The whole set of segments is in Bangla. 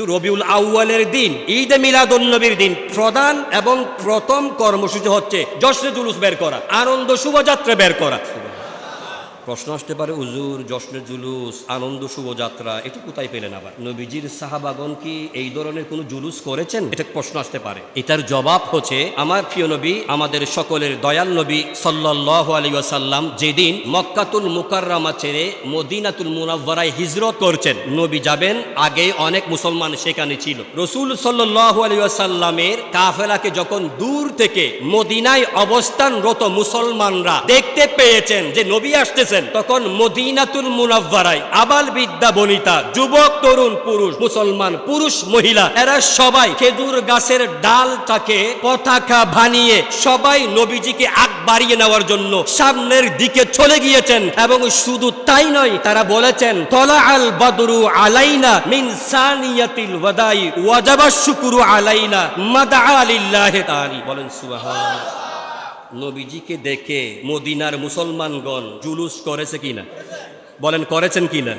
রবিউল আউয়ালের দিন, ঈদ মিলাদুন্নবীর দিন প্রধান এবং প্রথম কর্মসূচি হচ্ছে জশ্রে জুলুস বের করা, আনন্দ শুভযাত্রা বের করা। প্রশ্ন আসতে পারে, উজুর জশ্নে জুলুস, আনন্দ, শুভযাত্রা, এটা কোথায় পেলেন আবার? নবীজির সাহাবাগন কি এই ধরনের কোনো জুলুস করেছেন? এটা প্রশ্ন আসতে পারে। এটার জবাব হচ্ছে, আমার প্রিয় নবী, আমাদের সকলের দয়াল নবী সাল্লাহ আলী ওয়াসাল্লাম যেদিন মক্কাতুল মুকাররামা ছেড়ে মদিনাতুল মুনাব্বারায় হিজরত করছেন, নবী যাবেন, আগে অনেক মুসলমান সেখানে ছিল। রসুল সাল্লাহ আলী ওয়াসাল্লামের কাফেলাকে যখন দূর থেকে মদিনায় অবস্থানরত মুসলমানরা দেখতে পেয়েছেন যে নবী আসতেছেন তখন মদিনাতুল মুনাব্বারায় আবাল বিদ্যা বনিতা, যুবক, তরুণ, পুরুষ, মুসলমান, পুরুষ, মহিলা, এরা সবাই খেজুর গাছের ডালটাকে পতাকা বানিয়ে সবাই নবীজিকে আগ বাড়িয়ে নেওয়ার জন্য সামনের দিকে চলে গিয়েছেন। এবং শুধু তাই নয়, তারা বলেছেন তলা আল বদরু আলাইনা মিন সানিয়াতিল ওয়াদাই, ওয়াজাবা শুকুরু আলাইনা মাদা আলিল্লাহি তাআলা। বলেন সুবহান নবীজিকে দেখে মদিনার মুসলমানগণ জুলুস করেছে কিনা? বলেন, করেছেন কিনা?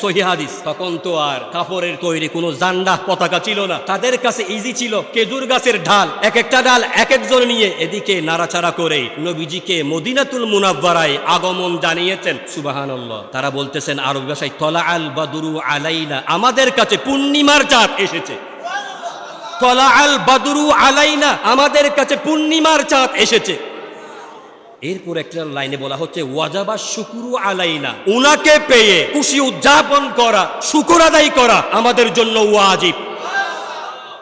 সহি হাদিস। তখন তো আর কাপড়ের তৈরি কোনো জান্ডা পতাকা ছিল না। তাদের কাছে ইজি ছিল, খেজুর গাছের ঢাল, এক একটা ডাল এক একজন নিয়ে এদিকে নাড়াচাড়া করে নবীজিকে মদিনাতুল মুনাব্বারায় আগমন জানিয়েছেন। সুবাহান তারা বলতেছেন, আরব ভাষায় তলা আল বাদুরু আলাইনা। আমাদের কাছে পূর্ণিমার চাঁদ এসেছে। তলা আল বাদুরু আলাইনা। আমাদের কাছে পূর্ণিমার চাঁদ এসেছে। এরপর একটা লাইনে বলা হচ্ছে, ওয়াজাবা শুকুরু আলাইনা। ওনাকে পেয়ে খুশি উদযাপন করা, শুকুর আদায় করা আমাদের জন্য ওয়াজিব।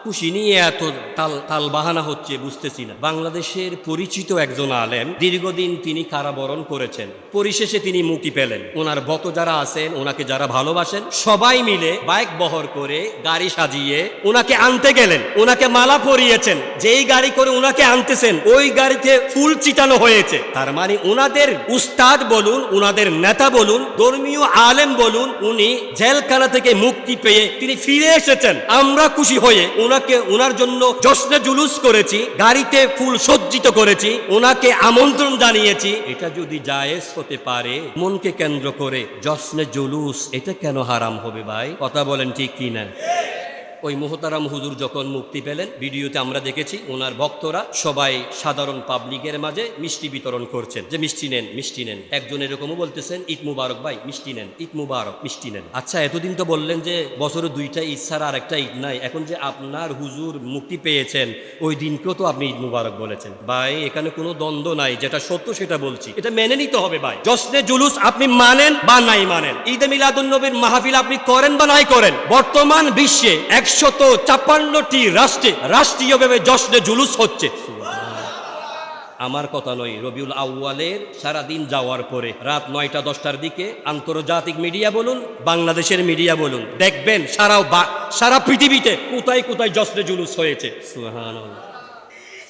খুশি নিয়ে এত তাল তাল বাহানা হচ্ছে, বুঝতেছি না। বাংলাদেশের পরিচিত একজন আলেম, দীর্ঘদিন তিনি কারাবরণ করেছেন। পরিশেষে তিনি মুক্তি পেলেন। ওনার ভক্ত যারা আছেন, ওনাকে যারা ভালোবাসেন, সবাই মিলে বাইক বহর করে গাড়ি সাজিয়ে ওনাকে আনতে গেলেন। ওনাকে মালা পরিয়েছেন। যেই গাড়ি করে ওনাকে আনতেছেন, ওই গাড়িতে ফুল চিটানো হয়েছে। তার মানে ওনাদের উস্তাদ বলুন, ওনাদের নেতা বলুন, ধর্মীয় আলেম বলুন, উনি জেলখানা থেকে মুক্তি পেয়ে তিনি ফিরে এসেছেন। আমরা খুশি হয়ে ওনাকে ওনার জন্য জশ্নে জুলুস করেছি, গাড়িতে ফুল সজ্জিত করেছি, ওনাকে আমন্ত্রণ জানিয়েছি। এটা যদি জায়েজ হতে পারে, মনকে কেন্দ্র করে জশ্নে জুলুস, এটা কেন হারাম হবে ভাই? কথা বলেন ঠিক কি না ওই মোহতারাম হুজুর যখন মুক্তি পেলেন, ভিডিওতে আমরা দেখেছি ওনার ভক্তরা সবাই সাধারণ পাবলিকের মাঝে মিষ্টি বিতরণ করছেন। যে মিষ্টি নেন মিষ্টি নেন। একজন এরকমও বলতেছেন, ঈদ মুবারক ভাই, মিষ্টি নেন, ঈদ মুবারক, মিষ্টি নেন। আচ্ছা এতদিন তো বললেন যে বছরে দুইটা ঈদ ছাড়া আর একটা ঈদ নাই। এখন যে আপনার হুজুর মুক্তি পেয়েছেন, ওই দিনকেও তো আপনি ঈদ মুবারক বলেছেন। ভাই, এখানে কোনো দ্বন্দ্ব নাই, যেটা সত্য সেটা বলছি। এটা মেনে নিতে হবে ভাই। জশ্নে জুলুস আপনি মানেন বা নাই মানেন, ঈদে মিলাদুন নবীর মাহফিল আপনি করেন বা নাই করেন, বর্তমান বিশ্বে একশত চাপান্নটি রাষ্ট্রে রাষ্ট্রীয়ভাবে জশ্নে জুলুস হচ্ছে আমার কথা নয়, রবিউল আউয়ালের সারাদিন যাওয়ার পরে রাত নয়টা দশটার দিকে আন্তর্জাতিক মিডিয়া বলুন, বাংলাদেশের মিডিয়া বলুন, দেখবেন সারা সারা পৃথিবীতে কোথায় কোথায় জশ্নে জুলুস হয়েছে সুবহানাল্লাহ।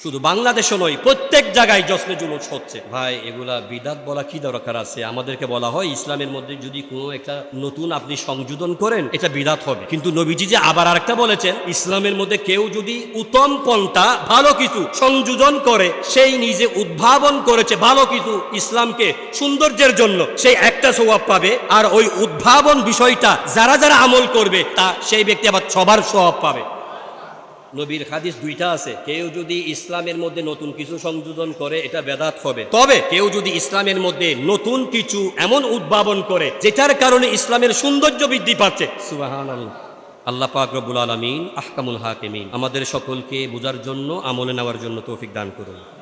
শুধু বাংলাদেশও নয়, প্রত্যেক জায়গায় জশ্নে জুলুস হচ্ছে। ভাই, এগুলা বিদাত বলা কি দরকার আছে? আমাদেরকে বলা হয়, ইসলামের মধ্যে যদি কোনো একটা নতুন আপনি সংযোজন করেন, এটা বিদাত হবে। কিন্তু নবীজি যে আবার আরেকটা বলেছেন, ইসলামের মধ্যে কেউ যদি উত্তম পন্থা, ভালো কিছু সংযোজন করে, সেই নিজে উদ্ভাবন করেছে ভালো কিছু ইসলামকে সৌন্দর্যের জন্য, সেই একটা স্বভাব পাবে। আর ওই উদ্ভাবন বিষয়টা, যারা যারা আমল করবে, তা সেই ব্যক্তি আবার সবার স্বভাব পাবে। নবীর হাদিস দুইটা আছে। কেউ যদি ইসলামের মধ্যে নতুন কিছু সংযোজন করে, এটা বেদাত হবে। তবে কেউ যদি ইসলামের মধ্যে নতুন কিছু এমন উদ্ভাবন করে, যেটার কারণে ইসলামের সৌন্দর্য বৃদ্ধি পাচ্ছে। সুবাহান আল্লাহ পাক রব্বুল আলমিন, আহকামুল হাকিমিন। আমাদের সকলকে বোঝার জন্য, আমলে নেওয়ার জন্য তৌফিক দান করুন।